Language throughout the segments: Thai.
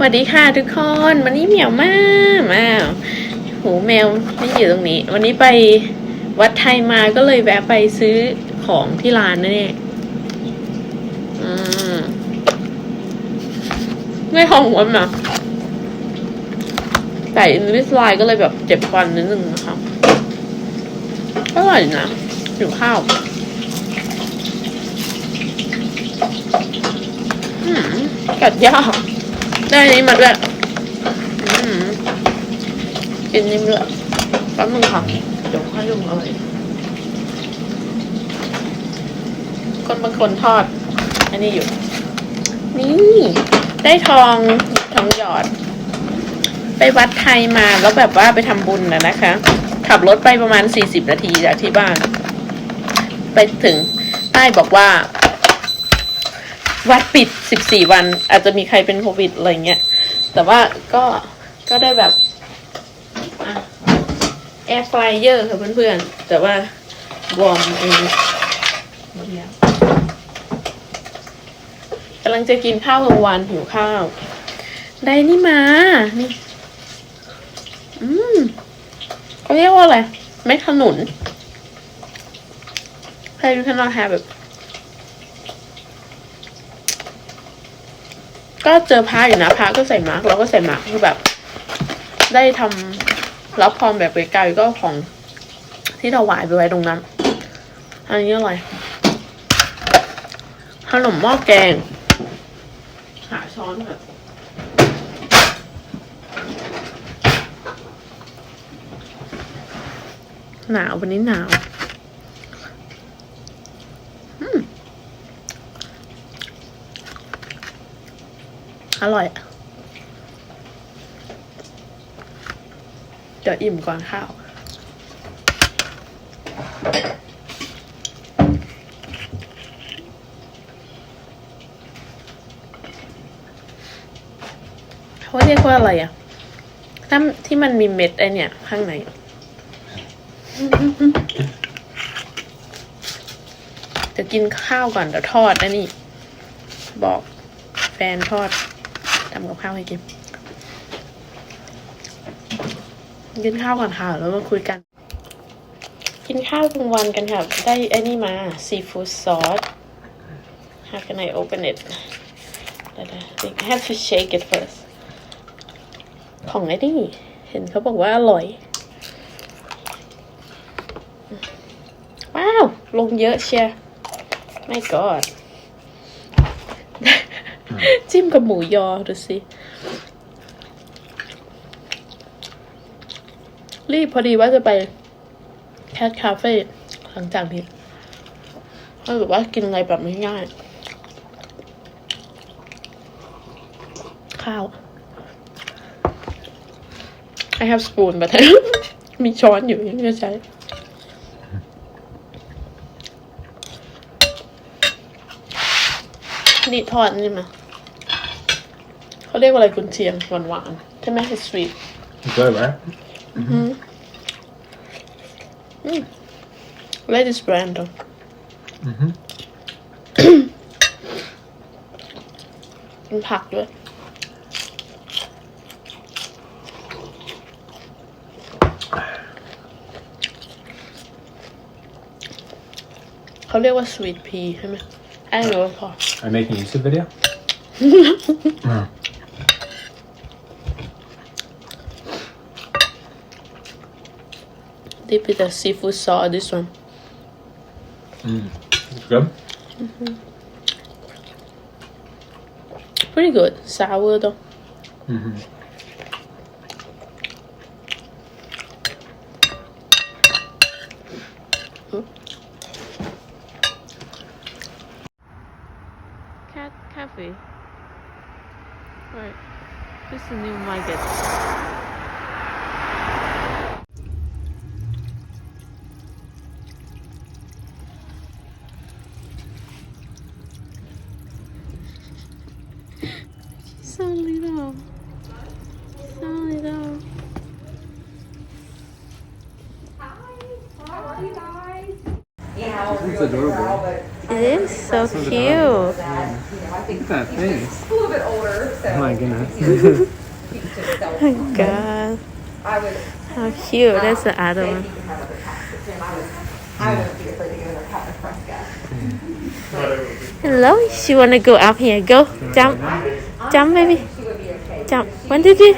สวัสดีค่ะทุกคน วันนี้เหมียวมากอ้าวหูแมวไม่อยู่ตรงนี้ วันนี้ไปวัดไทยมาก็เลยแวะไปซื้อของที่ร้านนั่นเองไม่หอมหวนมาอแต่อินวิสไลก็เลยแบบเจ็บฟันนิดนึงนะคะอร่อยนะหิวข้าวกัดยากได้นี้มาด้วยกินนิ่มเลยแป๊บนึงค่ะเดี๋ยวค่อยลงเลยคนบางคนทอด อันนี้อยู่ นี่ ได้ทอง ทองหยอด ไปวัดไทยมา แล้วแบบว่าไปทำบุญนะนะคะ ขับรถไปประมาณ 40นาทีจากที่บ้าน ไปถึง ใต้บอกว่าวัดปิดสิบสี่วัน อาจจะมีใครเป็นโควิด อะไรเงี้ย แต่ว่าก็ ก็ได้แบบแอร์ไฟเยอร์ค่ะเพื่อนๆ แต่ว่าวอร์มเองกำลังจะกินข้าวกลางวัน หิวข้าว ได้นี่มา นี่ อืมเขาเรียกว่าอะไร ไม่ขนุน ใครดูขนอนแฮแบบก็เจอพระอยู่นะพระก็ใส่มาร์กเราก็ใส่มาร์กคือแบบ ได้ทำรับพรแบบไกลๆก็ของที่เราหวายไปไว้ตรงนั้น อันนี้อะไรขนมหม้อแกงหาช้อนแบะหนาววันนี้หนาวอร่อย เดี๋ยวอิ่มก่อนข้าวเขาเรียกว่าอะไรอ่ะถ้าที่มันมีเม็ดไอเนี่ย ข้างในเดี๋ยวกินข้าวก่อนเดี๋ยวทอดนะนี่ บอกแฟนทอดำกับข้าวให้กิน กินข้าวก่อนค่ะแล้วมาคุยกัน กินข้าวกลางวันกันค่ะ ได้อันี่มาซีฟู้ดซอส How can I open it? I have to shake it first. ของไอ้นี่เห็นเขาบอกว่าอร่อย ว้าว ลงเยอะเชียร์ my god จิ้มกับหมูยอดูสิ รีบพอดีว่าจะไปแคทคาเฟ่หลังจากนี้ก็แบบว่ากินอะไรแบบง่ายๆข้าว I have spoon but มีช้อนอยู่ยังจะใช้ นี่ทอดนี่มาาเรียกว่าอะไรกุนเชียงหวานหวานใช่ไหมสวีท e n j ไหมอืม t Ladies brand though. m m h m เป็นผักด้วยเขาเรียกว่าสวีทพีใช่ไหมไอ้หนูพอ I r making YouTube video? They put the seafood sauce this one. Mmm, It's good? Mm -hmm. Pretty good. Sour though. Mm -hmm. Cat cafe. Right. This is a new market. It's adorable. It is so cute. Yeah. Look at that face. A little bit older. So oh my goodness. oh God. How cute. Um, That's the other one. Hello, she wanna go up here. Go, jump, jump, baby jump. When did you?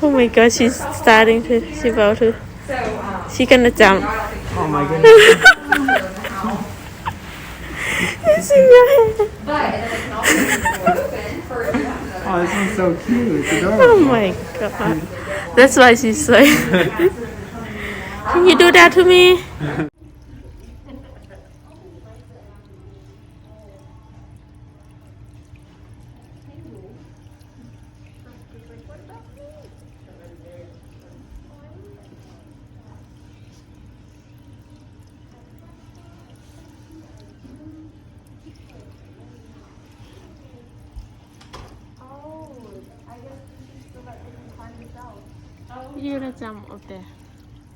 Oh my god, she's starting to. She about to. She gonna jump. Oh my goodness. it's in your oh, this one's so cute. It's adorable. Oh my god. That's why she's like. Can you do that to me? you going jump up there?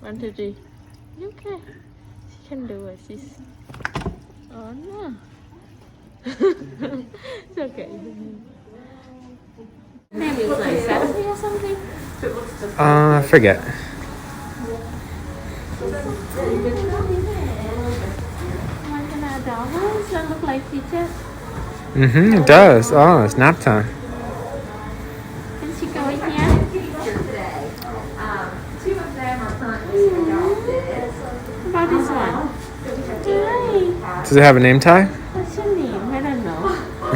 One, two, three. You can. She can do it. She's. Oh no. it's okay. Maybe it like Saturday or something. Uh, I forget. Like mm-hmm, it does. Oh, it's nap time. Does it have a name tag? What's your name? I don't know. How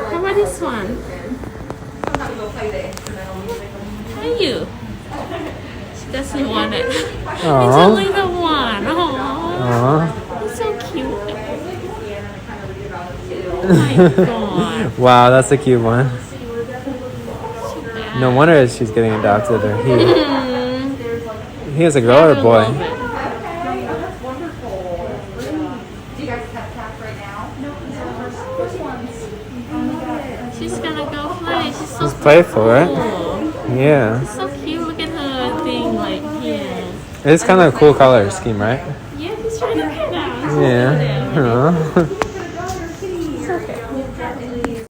about this one? How are you? She doesn't want it. Aww. It's only the one. Aww. Aww. It's so cute. Oh wow, that's a cute one. No wonder she's getting adopted or he. Mm-hmm. he is a girl or a boy? It's She's so She's playful, right? Yeah. She's so cute. Look at her thing, like yeah. It's kind of a cool color scheme, right? Yeah, he's trying to Yeah.